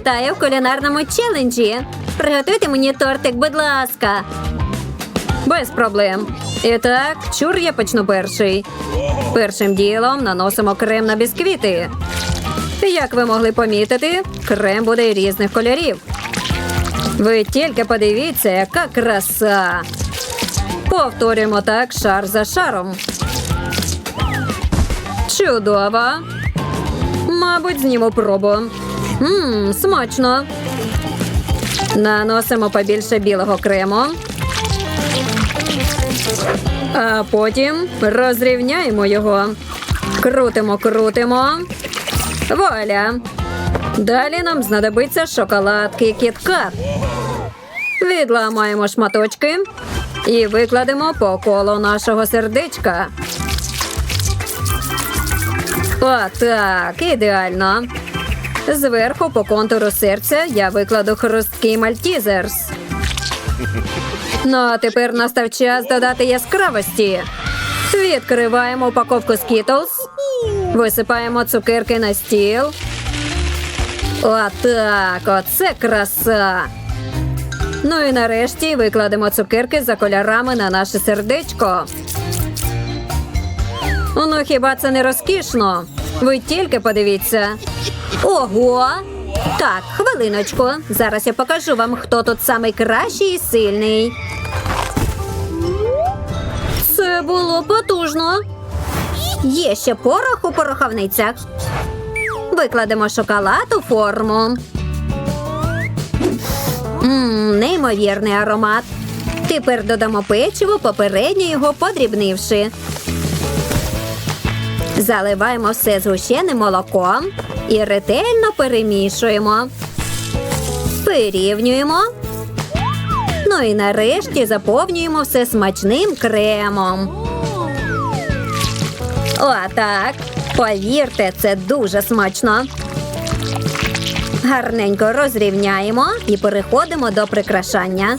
Вітаю в кулінарному челенджі. Приготуйте мені тортик, будь ласка. Без проблем. І так, чур я почну перший. Першим ділом наносимо крем на бісквіти. Як ви могли помітити, крем буде різних кольорів. Ви тільки подивіться, яка краса. Повторюємо так шар за шаром. Чудово. Мабуть, зніму пробу. Ммм, смачно. Наносимо побільше білого крему. А потім розрівняємо його. Крутимо, крутимо. Вуаля. Далі нам знадобиться шоколадки кіткат. Відламаємо шматочки і викладемо по колу нашого сердечка. Отак, ідеально. Зверху по контуру серця я викладу хрусткий мальтізерс. Ну а тепер настав час додати яскравості. Відкриваємо упаковку Skittles, висипаємо цукерки на стіл. Отак, оце краса. Ну і нарешті викладемо цукерки за кольорами на наше сердечко. Ну хіба це не розкішно? Ви тільки подивіться. Ого! Так, хвилиночку. Зараз я покажу вам, хто тут самий кращий і сильний. Це було потужно. Є ще порох у пороховницях. Викладемо шоколад у форму. Ммм, неймовірний аромат. Тепер додамо печиво, попередньо його подрібнивши. Заливаємо все згущеним молоком і ретельно перемішуємо. Порівнюємо. Ну і нарешті заповнюємо все смачним кремом. Отак. Повірте, це дуже смачно. Гарненько розрівняємо і переходимо до прикрашання.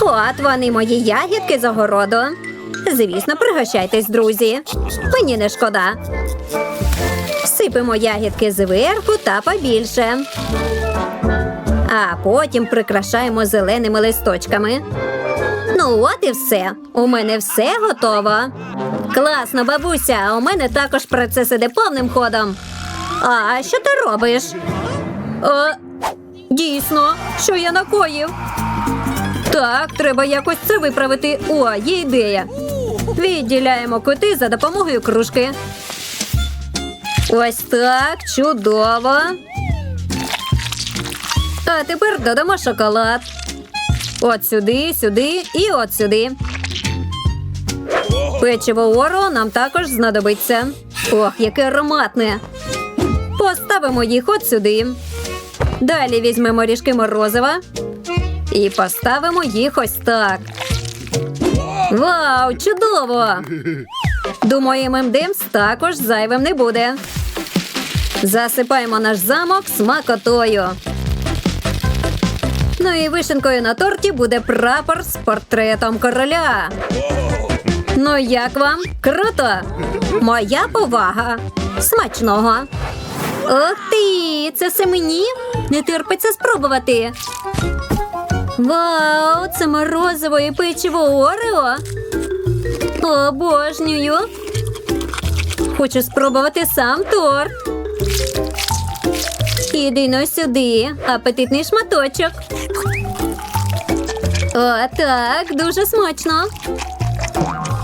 От вони мої ягідки з огороду. Звісно, пригощайтесь, друзі. Мені не шкода. Сипемо ягідки зверху та побільше. А потім прикрашаємо зеленими листочками. Ну, от і все. У мене все готово. Класно, бабуся. У мене також процес іде повним ходом. А що ти робиш? О, дійсно, що я накоїв? Так, треба якось це виправити. О, є ідея. Відділяємо кути за допомогою кружки. Ось так, чудово. А тепер додамо шоколад. От сюди, сюди і от сюди. Печиво Оро нам також знадобиться. Ох, яке ароматне. Поставимо їх от сюди. Далі візьмемо ріжки морозива і поставимо їх ось так. Вау, чудово! Думаю, ММДМС також зайвим не буде. Засипаємо наш замок смакотою. Ну і вишенкою на торті буде прапор з портретом короля. Ну, як вам? Круто! Моя повага. Смачного. Ух ти! Це все мені? Не терпиться спробувати. Вау, це морозиво і печиво Орео. Обожнюю. Хочу спробувати сам торт. Іди но сюди, апетитний шматочок. О, так, дуже смачно.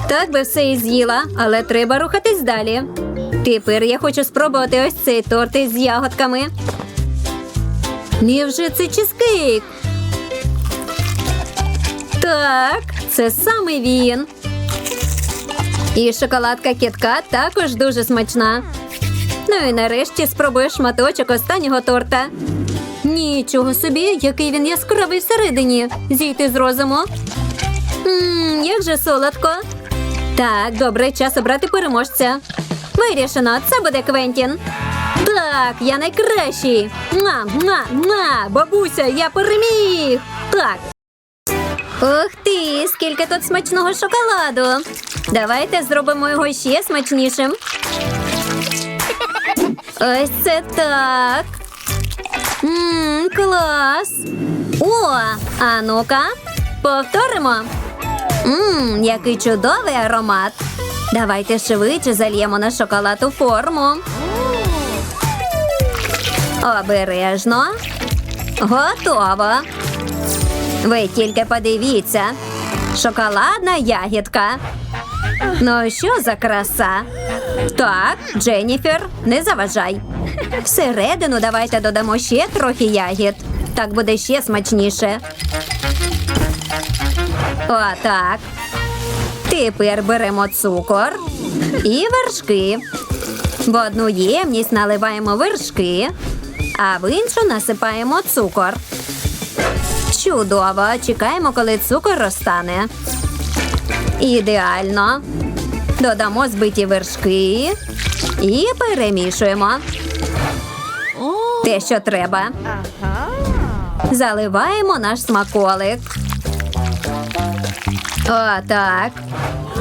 Так би все і з'їла, але треба рухатись далі. Тепер я хочу спробувати ось цей торт із ягодками. Невже це чизкейк? Так, це саме він. І шоколадка кітка також дуже смачна. Ну і нарешті спробую шматочок останнього торта. Нічого собі, який він яскравий всередині. Зійти з розуму. Ммм, як же солодко. Так, добре, час обрати переможця. Вирішено, це буде Квентін. Так, я найкращий. Муа, муа, муа. Бабуся, я переміг. Так. Ух ти, скільки тут смачного шоколаду. Давайте зробимо його ще смачнішим. Ось це так. Ммм, клас. О, а ну-ка, повторимо. Ммм, який чудовий аромат. Давайте швидше зальємо на шоколад у форму. Обережно. Готово. Ви тільки подивіться. Шоколадна ягідка. Ну, що за краса? Так, Дженніфер, не заважай. Всередину давайте додамо ще трохи ягід. Так буде ще смачніше. Отак. Тепер беремо цукор і вершки. В одну ємність наливаємо вершки, а в іншу насипаємо цукор. Чудово! Чекаємо, коли цукор розтане. Ідеально. Додамо збиті вершки і перемішуємо. Те, що треба. Заливаємо наш смаколик. Отак.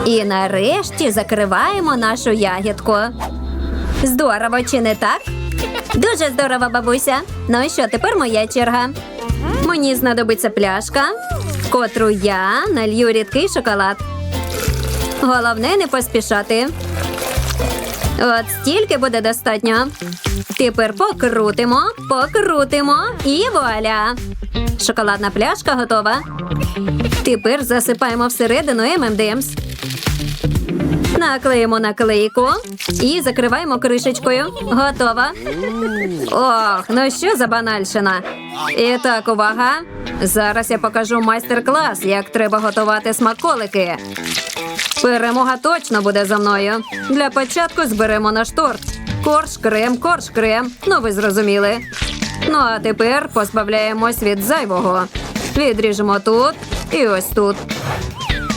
І нарешті закриваємо нашу ягідку. Здорово, чи не так? Дуже здорово, бабуся. Ну і що, тепер моя черга. Мені знадобиться пляшка, в котру я налью рідкий шоколад. Головне не поспішати. От стільки буде достатньо. Тепер покрутимо, покрутимо і вуаля. Шоколадна пляшка готова. Тепер засипаємо всередину ММДМС. Наклеїмо наклейку і закриваємо кришечкою. Готова. Ох, ну що за банальщина. І так, увага. Зараз я покажу майстер-клас, як треба готувати смаколики. Перемога точно буде за мною. Для початку зберемо наш торт. Корж, крем, корж, крем. Ну, ви зрозуміли. Ну а тепер позбавляємось від зайвого. Відріжемо тут і ось тут.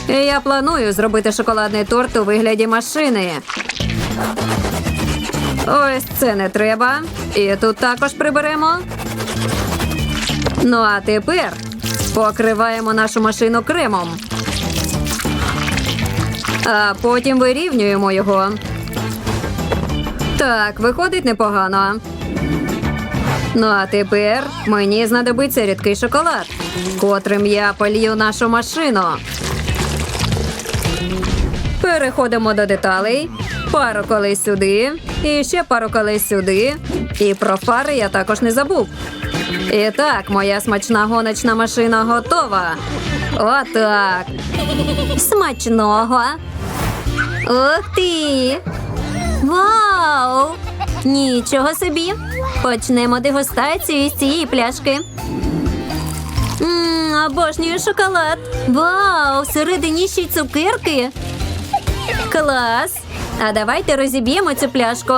Я планую зробити шоколадний торт у вигляді машини. Ось це не треба. І тут також приберемо. Ну а тепер покриваємо нашу машину кремом. А потім вирівнюємо його. Так, виходить непогано. Ну а тепер мені знадобиться рідкий шоколад, котрим я полью нашу машину. Переходимо до деталей. Пару колись сюди, і ще пару колись сюди. І про фари я також не забув. І так, моя смачна гоночна машина готова. Отак. Смачного. Ух ти! Вау! Нічого собі! Почнемо дегустацію із цієї пляшки. Ммм, обожнюю шоколад. Вау! Всередині ще й цукерки. Клас! А давайте розіб'ємо цю пляшку.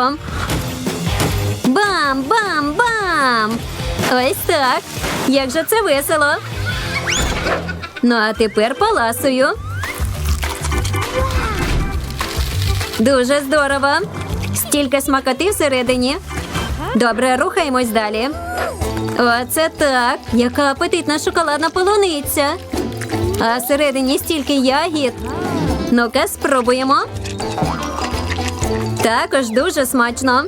Бам, бам, бам! Ось так. Як же це весело. Ну, а тепер поласую. Дуже здорово. Стільки смакоти всередині. Добре, рухаємось далі. Оце так. Яка апетитна шоколадна полуниця. А всередині стільки ягід. Ну-ка, спробуємо. Також дуже смачно.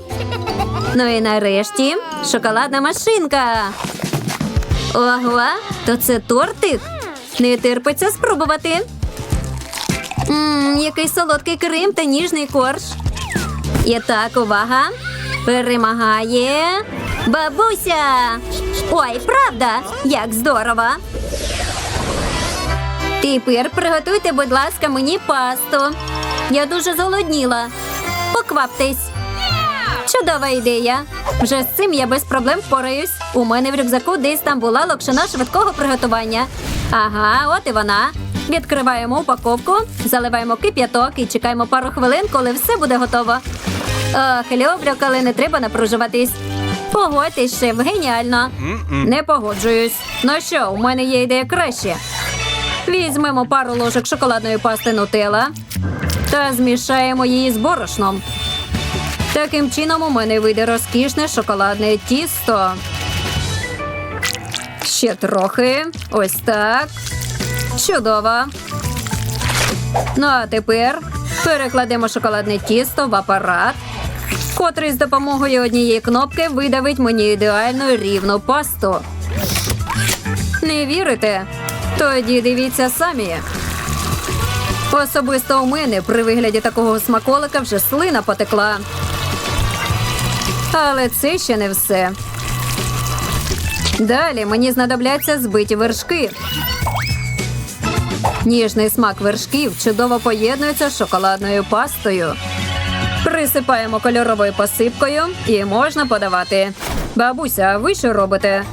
Ну і нарешті шоколадна машинка. Ого, то це тортик. Не терпиться спробувати. Ммм, який солодкий крем та ніжний корж. І так, увага. Перемагає бабуся. Ой, правда, як здорово. Тепер приготуйте, будь ласка, мені пасту. Я дуже зголодніла. Покваптесь. Чудова ідея. Вже з цим я без проблем впораюсь. У мене в рюкзаку десь там була локшина швидкого приготування. Ага, от і вона. Відкриваємо упаковку, заливаємо кип'яток і чекаємо пару хвилин, коли все буде готово. Ох, люблю, коли не треба напружуватись. Погодьтесь, шеф, геніально. Не погоджуюсь. Ну що, у мене є ідея краще. Візьмемо пару ложок шоколадної пасти нутелла та змішаємо її з борошном. Таким чином у мене вийде розкішне шоколадне тісто. Ще трохи. Ось так. Чудово. Ну а тепер перекладемо шоколадне тісто в апарат. котрий з допомогою однієї кнопки видавить мені ідеальну рівну пасту. Не вірите? Тоді дивіться самі. Особисто у мене при вигляді такого смаколика вже слина потекла. Але це ще не все. Далі мені знадобляться збиті вершки. Ніжний смак вершків чудово поєднується з шоколадною пастою. Присипаємо кольоровою посипкою і можна подавати. Бабуся, а ви що робите?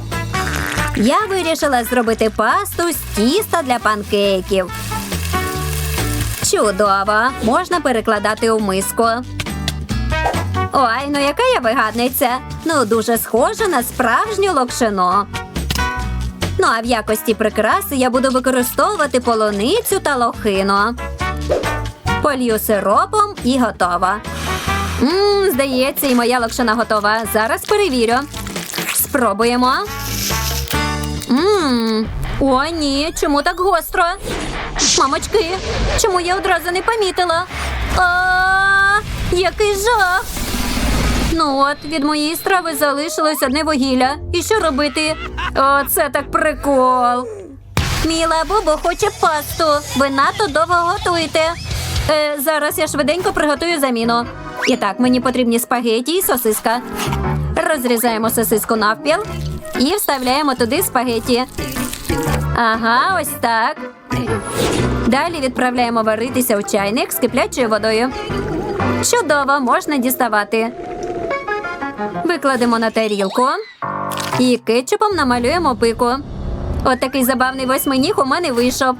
Я вирішила зробити пасту з тіста для панкейків. Чудово! Можна перекладати у миску. Ой, ну яка я вигадниця. Ну, дуже схожа на справжню локшину. Ну, а в якості прикраси я буду використовувати полуницю та лохину. Полью сиропом і готова. Мм, здається, і моя локшина готова. Зараз перевірю. Спробуємо. Мм. О, ні, чому так гостро? Мамочки, чому я одразу не помітила? А, який жах! Ну от, від моєї страви залишилось одне вугілля. І що робити? Оце так прикол. Міла Бубо хоче пасту. Ви надто довго готуєте. Е, зараз я швиденько приготую заміну. І так, мені потрібні спагеті і сосиска. Розрізаємо сосиску навпіл і вставляємо туди спагеті. Ага, ось так. Далі відправляємо варитися у чайник з киплячою водою. Чудово, можна діставати. Викладемо на тарілку і кетчупом намалюємо пику. От такий забавний восьминіг у мене вийшов.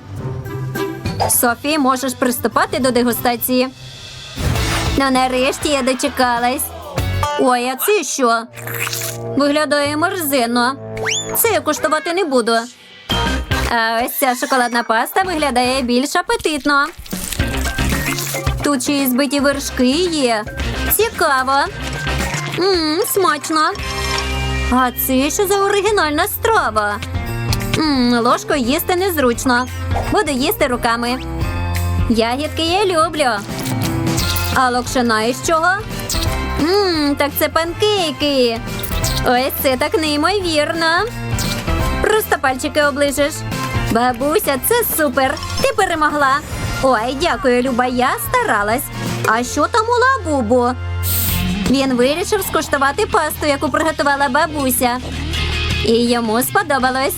Софі, можеш приступати до дегустації. Ну, нарешті я дочекалась. Ой, а це що? Виглядає мерзенно. Це я куштувати не буду. А ось ця шоколадна паста виглядає більш апетитно. Тут ще й збиті вершки є. Цікаво. Мм, смачно. А це що за оригінальна страва? Мм, ложкою їсти незручно. Буду їсти руками. Ягідки я люблю. А локшина із чого? Мм, так це панкейки. Ось це так неймовірно. Просто пальчики оближеш. Бабуся, це супер. Ти перемогла. Ой, дякую, Люба, я старалась. А що там у лабубу? Він вирішив скуштувати пасту, яку приготувала бабуся. І йому сподобалось.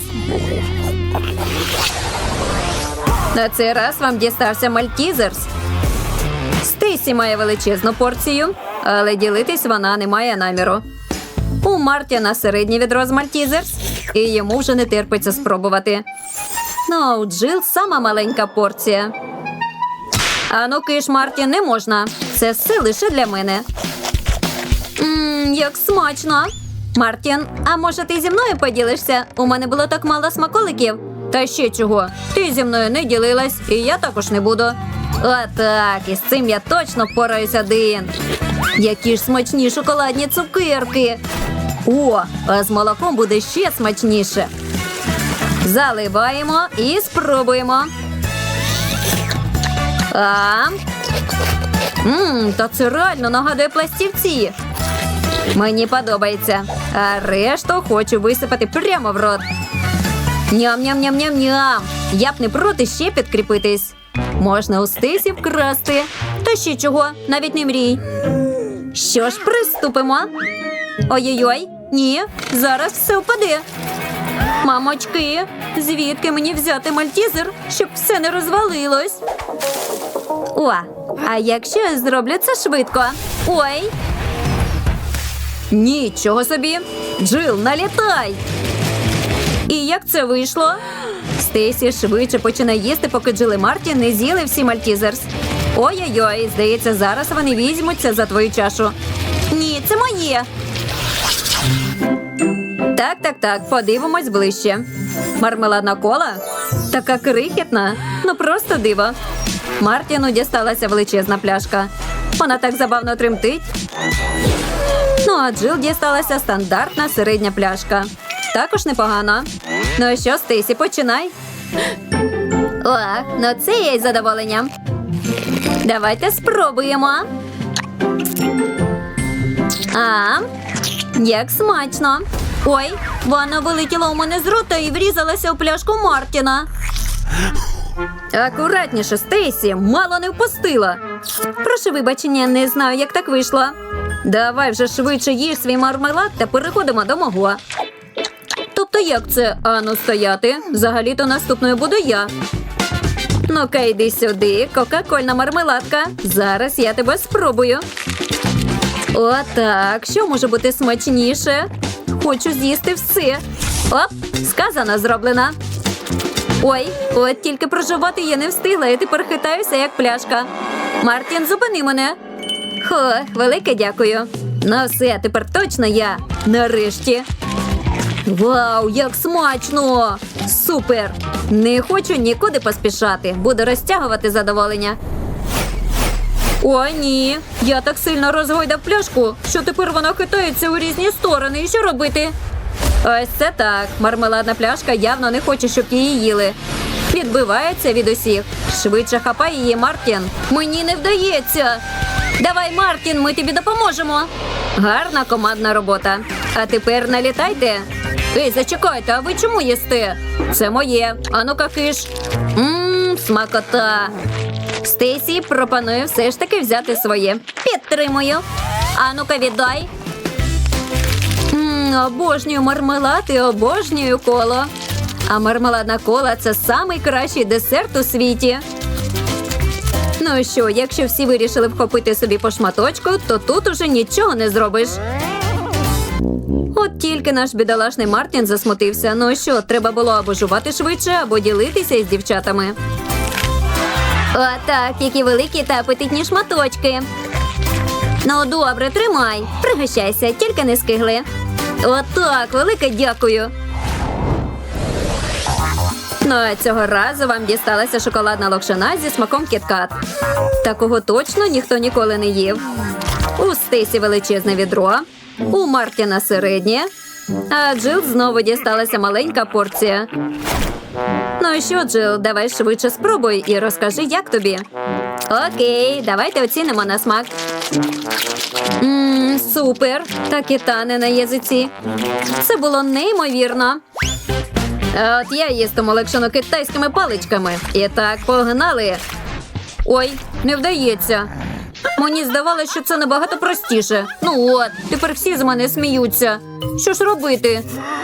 На цей раз вам дістався Мальтізерс. Стейсі має величезну порцію, але ділитись вона не має наміру. У Мартіна середнє відро з Мальтізерс, і йому вже не терпиться спробувати. Ну, а у Джил сама маленька порція. А ну киш, Мартін, не можна. Це все лише для мене. Мм, як смачно. Мартін, а може ти зі мною поділишся? У мене було так мало смаколиків. Та ще чого? Ти зі мною не ділилась, і я також не буду. Отак, із цим я точно впораюсь один. Які ж смачні шоколадні цукерки. О, а з молоком буде ще смачніше. Заливаємо і спробуємо. А? Мм, та це реально нагадує пластівці. Мені подобається. А решту хочу висипати прямо в рот. Ням-ням-ням-ням-ням. Я б не проти ще підкріпитись. Можна у стисі вкрасти. Та ще чого, навіть не мрій. Що ж, приступимо. Ой-ой-ой, ні, зараз все впаде. Мамочки, звідки мені взяти мальтізер, щоб все не розвалилось? О, а якщо я зроблю це швидко? Ой. Нічого собі. Джил, налітай. І як це вийшло? Стейсі швидше починає їсти, поки Джил і Марті не з'їли всі мальтізерс. Ой-ой-ой, здається, зараз вони візьмуться за твою чашу. Ні, це моє. Так, так, так, подивимось ближче. Мармеладна кола? Така крихітна, ну просто диво. Мартіну дісталася величезна пляшка. Вона так забавно тремтить. Ну, а Джил дісталася стандартна середня пляшка. Також непогано. Ну і що, Стейсі, починай. О, ну це я із задоволенням. Давайте спробуємо. А, як смачно. Ой, вона вилетіла у мене з рота і врізалася у пляшку Мартіна. Акуратніше, Стейсі, мало не впустила. Прошу вибачення, не знаю, як так вийшло. Давай вже швидше їж свій мармелад та переходимо до мого. Тобто як це ану стояти? Взагалі-то наступною буду я. Ну-ка, йди сюди, кока-кольна мармеладка. Зараз я тебе спробую. Отак, що може бути смачніше? Хочу з'їсти все. Оп, сказано, зроблено. Ой, от тільки проживати я не встигла, і тепер хитаюся, як пляшка. Мартін, зупини мене. Хо, велике дякую. Ну все, тепер точно я. Нарешті. Вау, як смачно! Супер! Не хочу нікуди поспішати. Буду розтягувати задоволення. О, ні. Я так сильно розгойдав пляшку, що тепер вона хитається у різні сторони. І що робити? Ось це так. Мармеладна пляшка явно не хоче, щоб її їли. Відбивається від усіх. Швидше хапай її, Мартін. Мені не вдається. Давай, Мартін, ми тобі допоможемо. Гарна командна робота. А тепер налітайте. Ей, зачекайте, а ви чому їсте? Це моє. Ану-ка киш. Мм, смакота. Стейсі пропонує все ж таки взяти своє. Підтримую. Ану-ка віддай. Обожнюю мармелад і обожнюю коло. А мармеладна кола це самий кращий десерт у світі. Ну що, якщо всі вирішили вхопити собі по шматочку, то тут уже нічого не зробиш. От тільки наш бідолашний Мартін засмутився. Ну що, треба було або жувати швидше, або ділитися із дівчатами. Отак, які великі та апетитні шматочки. Ну, добре, тримай. Пригощайся, тільки не скигли. Отак, велике дякую. Ну, а цього разу вам дісталася шоколадна локшина зі смаком кіткат. Такого точно ніхто ніколи не їв. У Стесі величезне відро, у Мартіна середнє, а Джил знову дісталася маленька порція. Ну що, Джил, давай швидше спробуй і розкажи, як тобі. Окей, давайте оцінимо на смак. Ммм, супер. Так і тане на язиці. Це було неймовірно. От я їстиму легшину китайськими паличками. І так, погнали. Ой, не вдається. Мені здавалося, що це набагато простіше. Ну от, тепер всі з мене сміються. Що ж робити?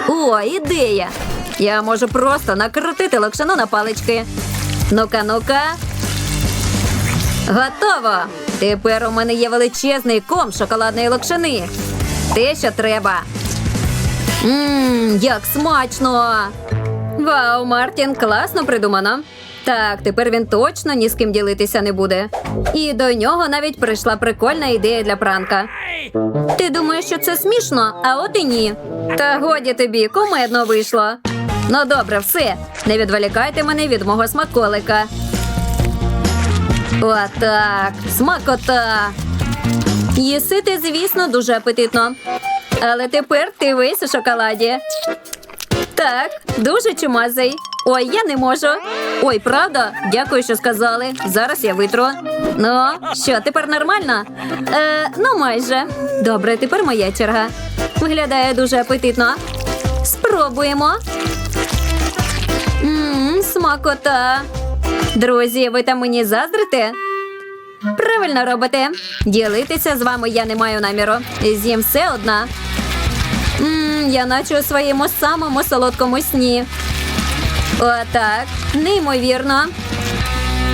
О, ідея. Я можу просто накрутити локшину на палички. Ну-ка, ну-ка. Готово! Тепер у мене є величезний ком шоколадної локшини. Те, що треба. Ммм, як смачно! Вау, Мартін, класно придумано. Так, тепер він точно ні з ким ділитися не буде. І до нього навіть прийшла прикольна ідея для пранка. Ти думаєш, що це смішно, а от і ні. Та годі тобі, кумедно вийшло. Ну добре, все. Не відволікайте мене від мого смаколика. Отак, смакота. Їси ти, звісно, дуже апетитно. Але тепер ти весь у шоколаді. Так, дуже чумазий. Ой, я не можу. Ой, правда? Дякую, що сказали. Зараз я витру. Ну, що, тепер нормально? Е, ну, майже. Добре, тепер моя черга. Виглядає дуже апетитно. Спробуємо. Ммм, смакота. Друзі, ви там мені заздрите? Правильно робите. Ділитися з вами я не маю наміру. З'їм все одна. Ммм, я наче у своєму самому солодкому сні. Отак, неймовірно.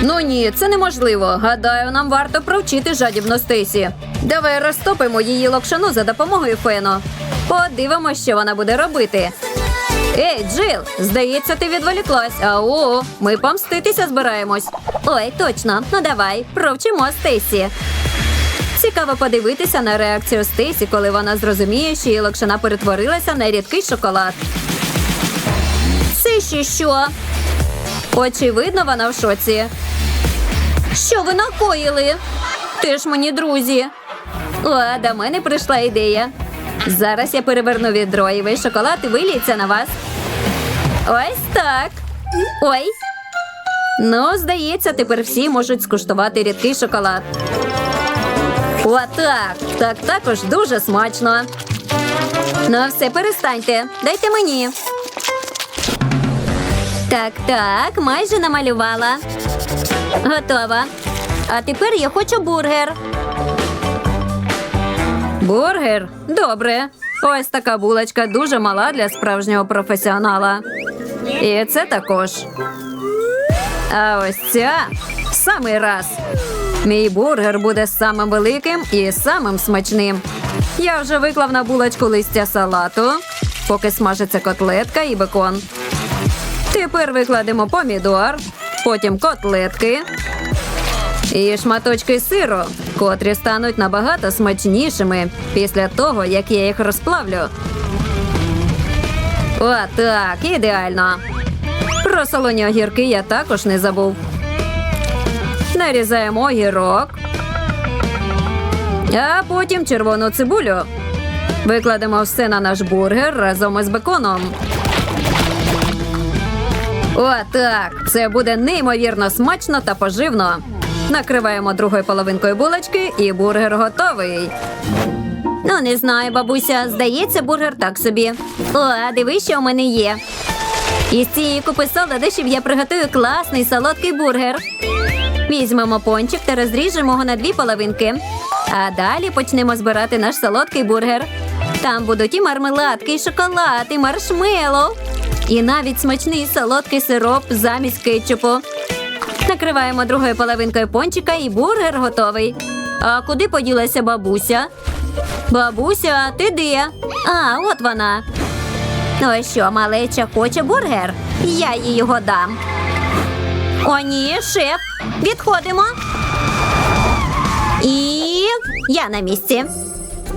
Ну ні, це неможливо. Гадаю, нам варто провчити жадібну Стесі. Давай розтопимо її локшину за допомогою фену. Подивимося, що вона буде робити. Ей, Джил, здається, ти відволіклась. Ау, ми помститися збираємось. Ой, точно, ну давай, провчимо Стесі. Цікаво подивитися на реакцію Стесі, коли вона зрозуміє, що її локшина перетворилася на рідкий шоколад. Це ще що? Очевидно, вона в шоці. Що ви накоїли? Ти ж мені друзі. О, до мене прийшла ідея. Зараз я переверну відро і весь шоколад виліється на вас. Ось так. Ой. Ну, здається, тепер всі можуть скуштувати рідкий шоколад. Отак. Так також дуже смачно. Ну, все, перестаньте. Дайте мені. Так, так, майже намалювала. Готова. А тепер я хочу бургер. Бургер? Добре. Ось така булочка дуже мала для справжнього професіонала. І це також. А ось ця самий раз. Мій бургер буде самим великим і самим смачним. Я вже виклав на булочку листя салату, поки смажиться котлетка і бекон. Тепер викладемо помідор, потім котлетки і шматочки сиру, котрі стануть набагато смачнішими після того, як я їх розплавлю. Отак, ідеально. Про солоні огірки я також не забув. Нарізаємо огірок, а потім червону цибулю. Викладемо все на наш бургер разом із беконом. Отак. Це буде неймовірно смачно та поживно. Накриваємо другою половинкою булочки і бургер готовий. Ну, не знаю, бабуся. Здається, бургер так собі. О, а диви, що у мене є. Із цієї купи солодощів я приготую класний солодкий бургер. Візьмемо пончик та розріжемо його на дві половинки. А далі почнемо збирати наш солодкий бургер. Там будуть і мармеладки, і шоколад, і маршмеллоу. І навіть смачний солодкий сироп замість кетчупу. Накриваємо другою половинкою пончика і бургер готовий. А куди поділася бабуся? Бабуся, ти де? А, от вона. Ну що, малеча хоче бургер? Я їй його дам. О, ні, шеф. Відходимо. І я на місці.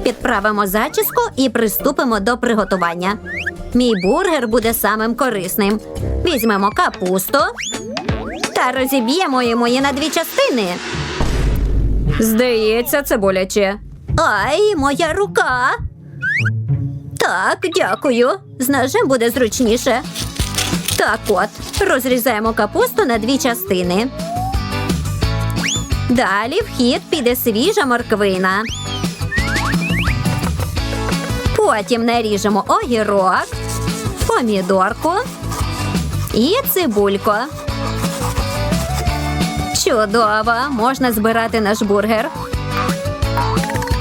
Підправимо зачіску і приступимо до приготування. Мій бургер буде самим корисним. Візьмемо капусту та розіб'ємо йому її на дві частини. Здається, це боляче. Ай, моя рука. Так, дякую. З ножем буде зручніше. Так от, розрізаємо капусту на дві частини. Далі в хід піде свіжа морквина. Потім наріжемо огірок, помідорку і цибульку. Чудово! Можна збирати наш бургер.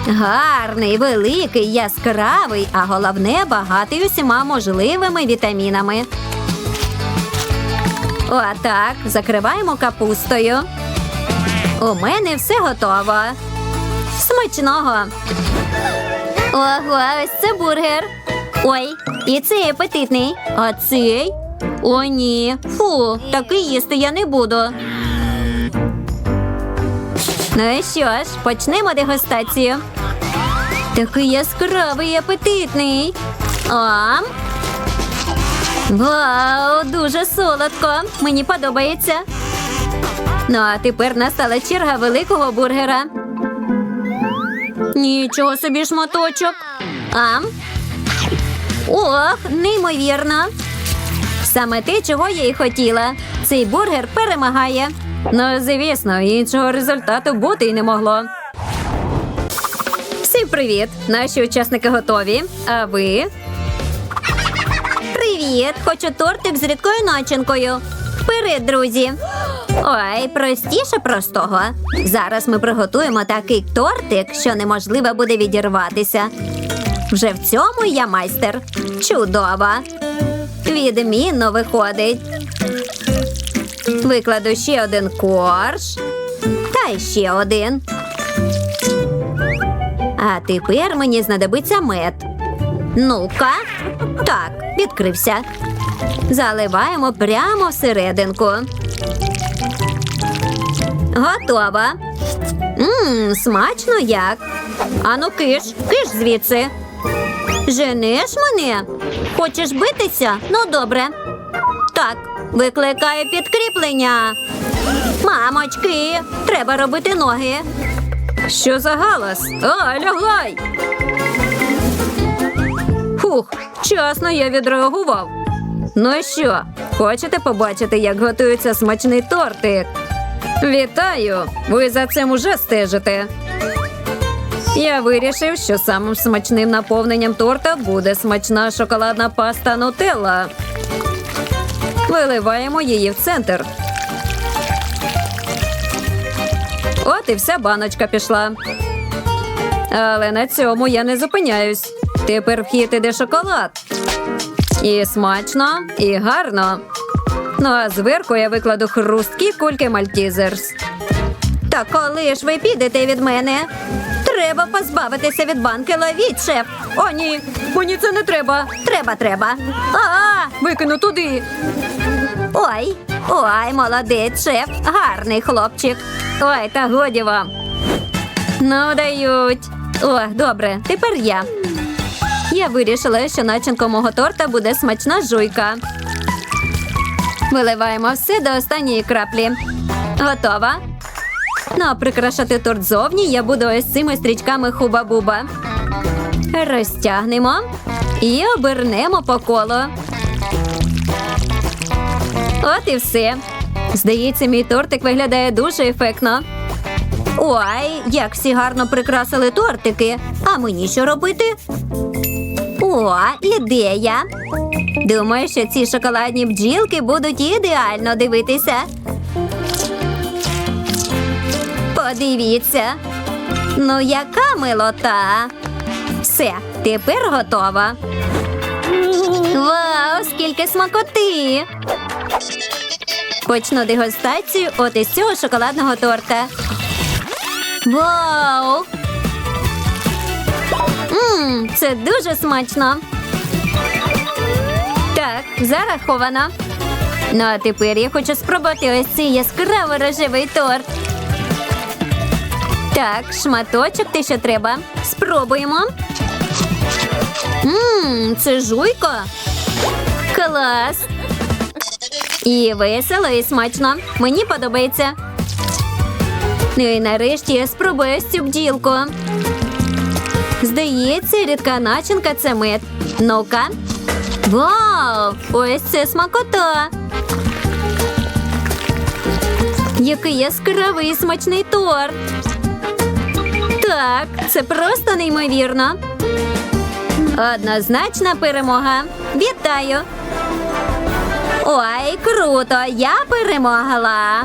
Гарний, великий, яскравий, а головне багатий усіма можливими вітамінами. Отак, закриваємо капустою. У мене все готово. Смачного. Ого, ось це бургер. Ой, і цей апетитний. А цей? О, ні. Фу, такий їсти я не буду. Ну і що ж, почнемо дегустацію. Такий яскравий апетитний. Ам. Вау, дуже солодко. Мені подобається. Ну, а тепер настала черга великого бургера. Нічого собі шматочок. Ам. Ох, неймовірно. Саме те, чого я й хотіла. Цей бургер перемагає. Ну, звісно, іншого результату бути й не могло. Всім привіт! Наші учасники готові. А ви? Привіт! Хочу тортик з рідкою начинкою. Вперед, друзі! Ой, простіше простого. Зараз ми приготуємо такий тортик, що неможливо буде відірватися. Вже в цьому я майстер. Чудово! Відмінно виходить. Викладу ще один корж. Та ще один. А тепер мені знадобиться мед. Ну-ка. Так, відкрився. Заливаємо прямо всерединку. Готово. Мм, смачно як. Ану, киш, киш звідси. Женеш мене? Хочеш битися? Ну, добре. Так, викликаю підкріплення. Мамочки, треба робити ноги. Що за галас? А, лягай. Фух, часно я відреагував. Ну що, хочете побачити, як готується смачний тортик? Вітаю! Ви за цим уже стежите. Я вирішив, що самим смачним наповненням торта буде смачна шоколадна паста Нутелла. Виливаємо її в центр. От і вся баночка пішла. Але на цьому я не зупиняюсь. Тепер в хід іде шоколад. І смачно, і гарно. Ну а зверху я викладу хрусткі кульки Мальтізерс. Та коли ж ви підете від мене? Треба позбавитися від банки ловіть, шеф. О, ні, мені це не треба. Треба, треба. А, викину туди. Ой, ой, молодець, шеф. Гарний хлопчик. Ой, та годі вам. Ну, дають. О, добре, тепер я. Я вирішила, що начинком мого торта буде смачна жуйка. Виливаємо все до останньої краплі. Готова? Ну, а прикрашати торт зовні я буду ось цими стрічками хуба-буба. Розтягнемо і обернемо по колу. От і все. Здається, мій тортик виглядає дуже ефектно. Ой, як всі гарно прикрасили тортики. А мені що робити? О, ідея. Думаю, що ці шоколадні бджілки будуть ідеально дивитися. Подивіться. Ну, яка милота. Все, тепер готова. Вау, скільки смакоти! Почну дегустацію от із цього шоколадного торта. Вау! Мм, це дуже смачно. Так, зараховано. Ну, а тепер я хочу спробувати ось цей яскраво рожевий торт. Так, шматочок те, що треба. Спробуємо. Мм, це жуйко. Клас. І весело, і смачно. Мені подобається. Ну і нарешті я спробую ось цю бджілку. Здається, рідка начинка це мед. Ну-ка. Вау! Ось це смакота. Який яскравий смачний торт. Так, це просто неймовірно. Однозначна перемога. Вітаю! Ой, круто! Я перемогла.